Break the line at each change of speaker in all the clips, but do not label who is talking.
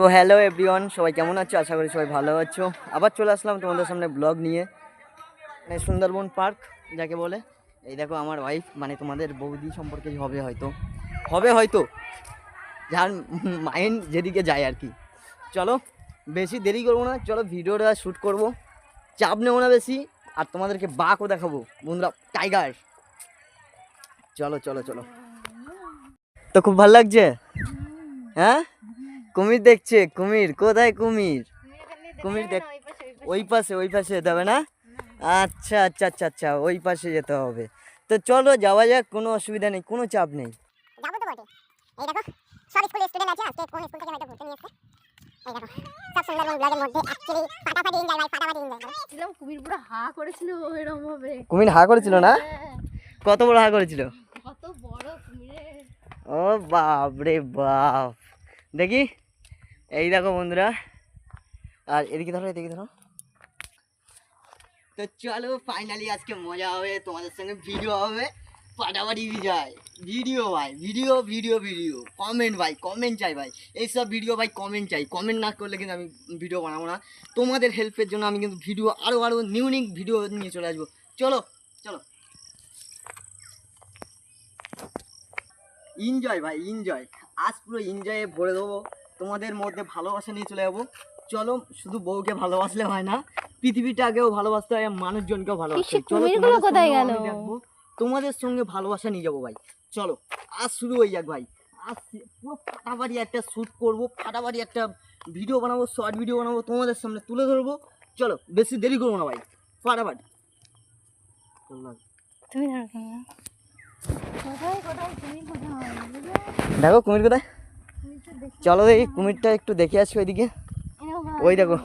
তো hello everyone সবাই কেমন আছো? আশা করি সবাই ভালো আছো। আবার চলে আসলাম তোমাদের সামনে ব্লগ নিয়ে। মানে সুন্দরবন পার্ক যাকে বলে। এই দেখো আমার ওয়াইফ মানে তোমাদের বৌদি সম্পর্কে হবে হয়তো। হবে হয়তো। যার মাইন্ড যেদিকে যায় আর কি। চলো, বেশি দেরি করব না। চলো ভিডিওটা শ্যুট করব। চাপ নেব না বেশি। আর তোমাদেরকে বাঘও দেখাবো। বন্ধুরা টাইগার চলো চলো চলো। তো খুব ভালো লাগছে? হ্যাঁ? কুমির দেখছে কুমির কোথায় কুমির? কুমির দেখ ওই পাশে ওই পাশে। যেতে হবে না? আচ্ছা আচ্ছা আচ্ছা আচ্ছা ওই পাশে যেতে হবে। তো চলো যাওয়া যাক কোনো অসুবিধা নেই কোনো চাপ নেই।
যাব তো বটে। এই দেখো সব স্কুলের স্টুডেন্ট আছে আজকে কোন স্কুল থেকে হয়তো ঘুরতে নিয়ে এসছে? এই দেখো সব সুন্দরবন ব্লগের মধ্যে অ্যাকচুয়ালি ফাটাফাটি এনজয় ভাই ফাটাফাটি এনজয়
ছিলাম কুমির হা করেছিল এরকম ভাবে
কুমির হা করেছিল না?
হ্যাঁ,
কত বড় হা করেছিল?
কত বড়
ও বাপ রে বাপ। দেখি। এই দেখো বন্ধুরা। আর এদিকে ধরো এদিকে ধরো। তো চলো ফাইনালি আজকে মজা হবে, তোমাদের সঙ্গে ভিডিও হবে। ফাটাফাটি বিজয়। ভিডিও ভাই ভিডিও ভিডিও ভিডিও কমেন্ট ভাই কমেন্ট চাই ভাই। এইসব ভিডিও ভাই কমেন্ট চাই। কমেন্ট না করলে কিন্তু আমি ভিডিও বানাবো না। তোমাদের হেল্পের জন্য আমি কিন্তু ভিডিও আরও আরও নিউনিক ভিডিও নিয়ে চলে আসব। চলো চলো। এনজয় ভাই এনজয় আজ পুরো এনজয়ে ভরে দেবো। তোমাদের মধ্যে ভালোবাসা নিয়ে চলে যাব। চলো শুধু বউকে ভালোবাসলে হয় না পৃথিবীটাকেও ভালোবাসতে হয় মানুষজনকেও ভালোবাসতে চলো তোমাদের
কোথায় গেল?
দেখব, তোমাদের সঙ্গে ভালোবাসা নিয়ে যাব ভাই। চলো আজ শুরু হয়ে যাক ভাই। আজ পুরো ফাটাফাটি একটা শ্যুট করব ফাটাফাটি একটা ভিডিও বানাবো শর্ট ভিডিও বানাবো তোমাদের সামনে তুলে ধরবো। চলো বেশি দেরি করব না ভাই ফাটাফাটি। দেখো কুমির কোথায়? চলো দেখি কুমিরটা একটু দেখে আসি ওইদিকে। ওই দেখো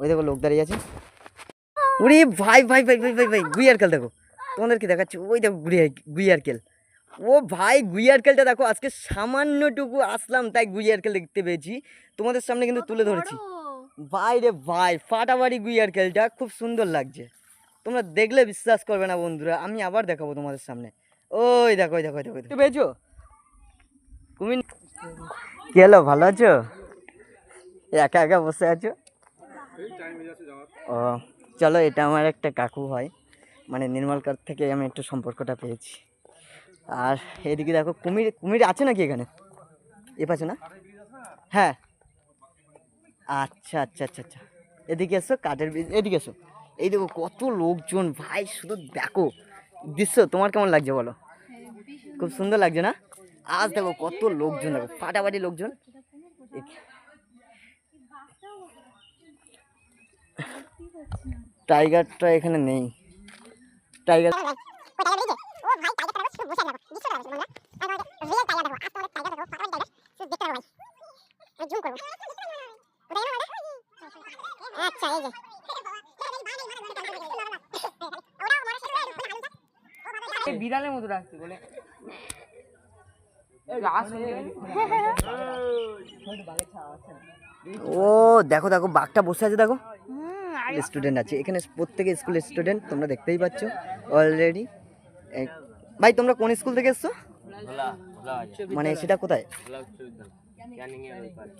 ওই দেখো লোক দাঁড়িয়ে আছে। উড়ি ভাই ভাই ভাই ভাই ভাই ভাই গুইয়ারকেল দেখো। তোমাদেরকে দেখাচ্ছি ওই দেখো গুড়িয়া গুইয়ারকেল ও ভাই গুইয়ারকেলটা দেখো আজকে সামান্যটুকু আসলাম তাই গুইয়ারকেল দেখতে পেয়েছি। তোমাদের সামনে কিন্তু তুলে ধরেছি। ভাই রে ভাই ফাটাফাটি গুইয়ারকেলটা খুব সুন্দর লাগছে। তোমরা দেখলে বিশ্বাস করবে না বন্ধুরা আমি আবার দেখাবো তোমাদের সামনে। ওই দেখো ওই দেখো ওই দেখো। দেখতে পেয়েছ? কুমির কি হলো ভালো আছো? একা একা বসে আছো? ও, চলো, এটা আমার একটা কাকু হয় মানে নির্মল কার থেকে আমি একটু সম্পর্কটা পেয়েছি। আর এদিকে দেখো, কুমির কুমির আছে নাকি এখানে? এ পাশে না? হ্যাঁ। আচ্ছা আচ্ছা আচ্ছা আচ্ছা। এদিকে এসো, কাঠের এদিকে এসো। এই দেখো, কত লোকজন, ভাই, শুধু দেখো। দৃশ্য, তোমার কেমন লাগছে বলো? খুব সুন্দর লাগছে না? আজ দেখো কত লোকজন দেখো, ফাটাফাটি লোকজন টাইগারটা এখানে নেই টাইগার?
আচ্ছা
বিড়ালের মতো রাখতে বলে ও দেখো দেখো বাঘটা বসে আছে দেখো। স্টুডেন্ট আছে। এখানে প্রত্যেকে স্কুলের স্টুডেন্ট তোমরা দেখতেই পাচ্ছ অলরেডি ভাই তোমরা কোন স্কুল থেকে এসছো? মানে সেটা কোথায়?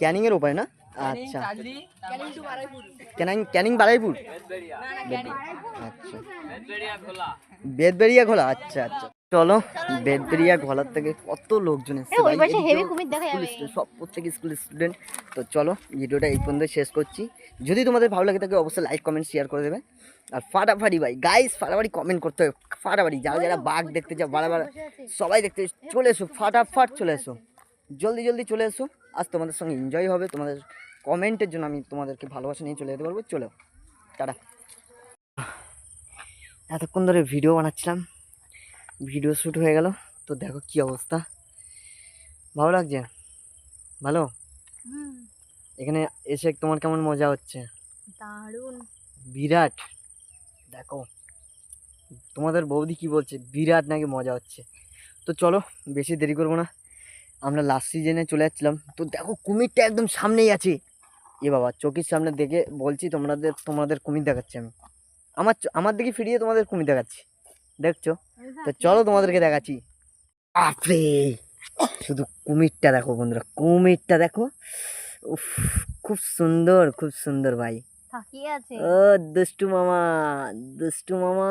ক্যানিং এর ওপারে। না? আচ্ছা। ক্যানিং ক্যানিং বারাইপুর? আচ্ছা বেদবেরিয়া খোলা আচ্ছা আচ্ছা। চলো বেদবেরিয়া ঘোলার থেকে কত লোকজন এসছে সব প্রত্যেক স্কুল স্টুডেন্ট তো চলো ভিডিওটা এই পর্যন্ত শেষ করছি। যদি তোমাদের ভালো লাগে থাকে অবশ্যই লাইক কমেন্ট শেয়ার করে দেবে। আর ফাটাফাটি ভাই গাইস ফাটাফাটি কমেন্ট করতে হবে। ফাটাফাটি যারা যারা বাঘ দেখতে চাও বারবার সবাই দেখতে চলে এসো ফাটাফাট চলে এসো। জলদি জলদি চলে এসো। আজ তোমাদের সঙ্গে এনজয় হবে। তোমাদের কমেন্টের জন্য আমি তোমাদেরকে ভালোবাসা নিয়ে চলে যেতে পারব চলো টাটা। এতক্ষণ ধরে ভিডিও বানাচ্ছিলাম। ভিডিও শ্যুট হয়ে গেল। তো দেখো কি অবস্থা। ভালো লাগছে? ভালো? এখানে এসে তোমার কেমন মজা হচ্ছে?
দারুণ।
বিরাট। দেখো তোমাদের বৌদি কি বলছে? বিরাট নাকি মজা হচ্ছে। তো চলো বেশি দেরি করব না। আমরা লাস্ট সিজনে চলে যাচ্ছিলাম। তো দেখো কুমিরটা একদম সামনেই আছে। এ বাবা চোখের সামনে দেখে বলছি তোমাদের তোমাদের কুমির দেখাচ্ছি আমি। আমার আমার দিকে ফিরিয়ে তোমাদের কুমির দেখাচ্ছি। দেখছ? তো চলো তোমাদেরকে দেখাচ্ছি। বাপরে! শুধু কুমিরটা দেখো বন্ধুরা কুমিরটা দেখো। উফ খুব সুন্দর খুব সুন্দর ভাই। ও দুষ্টু মামা দুষ্টু মামা।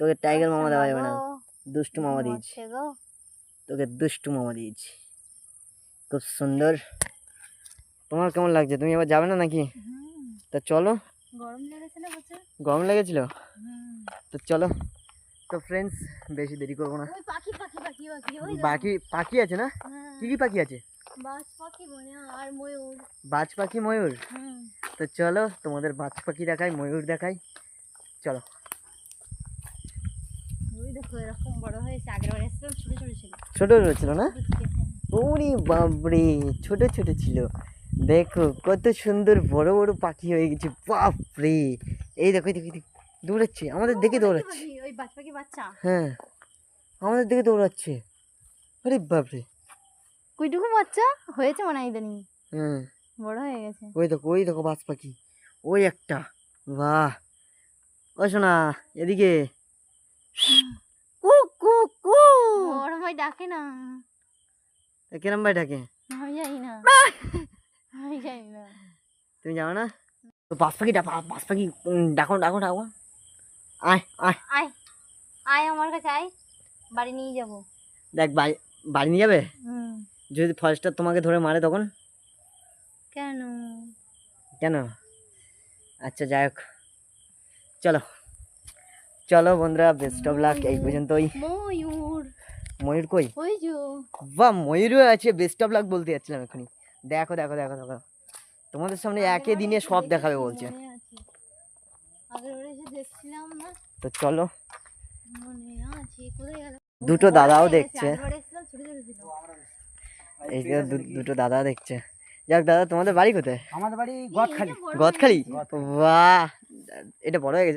তোকে টাইগার মামা দেওয়া যাবে না। দুষ্টু মামা দিয়েছি। তোকে দুষ্টু মামা দিয়েছি। খুব সুন্দর। তোমার কেমন লাগছে? তুমি এবার যাবে না নাকি? তা চলো।
গরম
গরম লেগেছিল? তো চলো। তো ফ্রেন্ডস বেশি দেরি করব না।
পাখি পাখি পাখি পাখি
বাকি পাখি আছে না?
হ্যাঁ,
কি কি পাখি আছে?
বাজ পাখি আর ময়ূর।
বাজ পাখি ময়ূর? তো চলো তোমাদের বাজ পাখি দেখাই ময়ূর দেখাই। চলো।
ওই দেখো এরকম বড় হয়েছে আগের ছোট ছোট ছিল।
না। ওরে বাপরে ছোট ছোট ছিল। দেখো কত সুন্দর বড় বড় পাখি হয়ে গেছে বাপরে। এই দেখো এই দেখো দেখো, দৌড়াচ্ছে আমাদের দেখে
ও,
দৌড়াচ্ছে।
ওই পাখি বাচ্চা।
হ্যাঁ আমাদের দিকে দৌড়াচ্ছে। আরে বাপরে।
কুইটুকু বাচ্চা? হয়েছে মনে হয় ইদানিং।
হ্যাঁ।
বড় হয়ে গেছে।
ওই দেখো ওই দেখো বাজ পাখি। ওই একটা। বাহ। ও শোনা এদিকে। কু কু কু
বড় ভাই ডাকে না।
কিরম ভাই ডাকে?
আমি জানি না। আমি জানি না।
তুমি জানো না? তো বাজ পাখি ডাক বাজ পাখি ডাকো ডাকো ডাকো। আয় আয়।
আয় আয় আমার কাছে আয়। বাড়ি নিয়ে যাব।
দেখ বাড়ি বাড়ি নিয়ে যাবে? যদি ফরেস্টার তোমাকে ধরে মারে তখন?
কেন?
কেন? আচ্ছা যাই হোক। চলো। চলো বন্ধুরা বেস্ট অফ লাক এই পর্যন্তই।
ময়ূর।
ময়ূর কই? বা ময়ূরও আছে বেস্ট অফ লাক বলতে যাচ্ছিলাম এখনই দেখো দেখো দেখো দেখো। তোমাদের সামনে একে দিনে সব দেখাবে বলছে।
দেখছিলাম না।
তো চলো।
মনে
দুটো দাদাও দেখছে। এই যে দুটো দাদা দেখছে। যাক দাদা তোমাদের বাড়ি কোথায়?
আমাদের বাড়ি গদখালি।
গদখালি? বাহ! এটা বড় হয়ে গেছে।